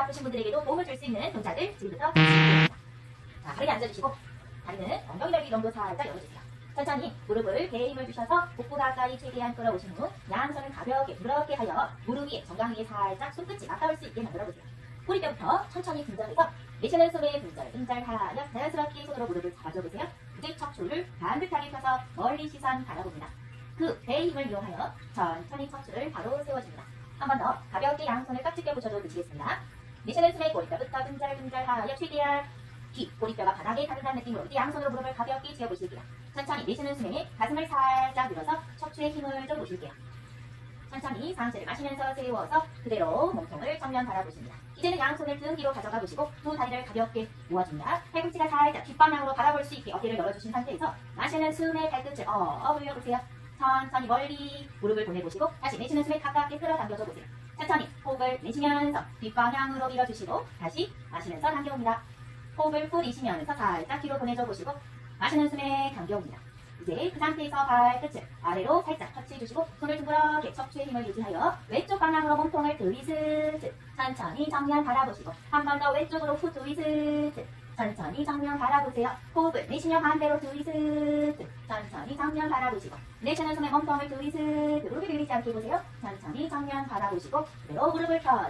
아프신 분들에게도 도움을 줄 수 있는 동작을 지금부터 시작합니다. 자, 바르게 앉아주시고 다리는 엉덩이 넓이 정도 살짝 열어주세요. 천천히 무릎을 배에 힘을 주셔서 복부 가까이 최대한 끌어오신 후 양손을 가볍게 부드럽게 하여 무릎 위에 정강 위에 살짝 손끝이 맞닿을 수 있게 만들어보세요. 꼬리뼈부터 천천히 분절해서 내쉬는 숨에 분절, 분절하여 자연스럽게 손으로 무릎을 잡아줘보세요. 이제 척추를 반듯하게 펴서 멀리 시선 바라봅니다. 그 배의 힘을 이용하여 천천히 척추를 바로 세워줍니다. 한 번 더 가볍게 양손을 깍지껴 붙여줘 주시겠습니다. 내쉬는 숨에 꼬리뼈부터 분절, 분절하여 최대한 귀, 꼬리뼈가 바닥에 닿는다는 느낌으로 이제 양손으로 무릎을 가볍게 쥐어보실게요. 천천히 내쉬는 숨에 가슴을 살짝 밀어서 척추에 힘을 좀 보실게요. 천천히 상체를 마시면서 세워서 그대로 몸통을 정면 바라보십니다. 이제는 양손을 등 뒤로 가져가 보시고 두 다리를 가볍게 모아줍니다. 팔꿈치가 살짝 뒷방향으로 바라볼 수 있게 어깨를 열어주신 상태에서 마시는 숨에 발끝을 어 올려보세요. 천천히 멀리 무릎을 보내보시고 다시 내쉬는 숨에 가깝게 끌어당겨줘 보세요. 천천히 호흡을 내쉬면서 뒷방향으로 밀어주시고 다시 마시면서 당겨옵니다. 호흡을 뿌리시면서 살짝 뒤로 보내줘 보시고 마시는 숨에 당겨옵니다. 이제 그 상태에서 발끝을 아래로 살짝 터치해주시고 손을 둥그렇게 척추의 힘을 유지하여 왼쪽 방향으로 몸통을 드위스트 천천히 정면 바라보시고 한 번 더 왼쪽으로 후 드위스트 천천히 정면 바라보세요. 호흡을 내쉬며 반대로 드위스트 천천히 정면 바라보시고 내쉬는 숨에 몸통을 무릎이 들리지 않게 보세요. 천천히 정면 바라보시고 그대로 무릎을 펴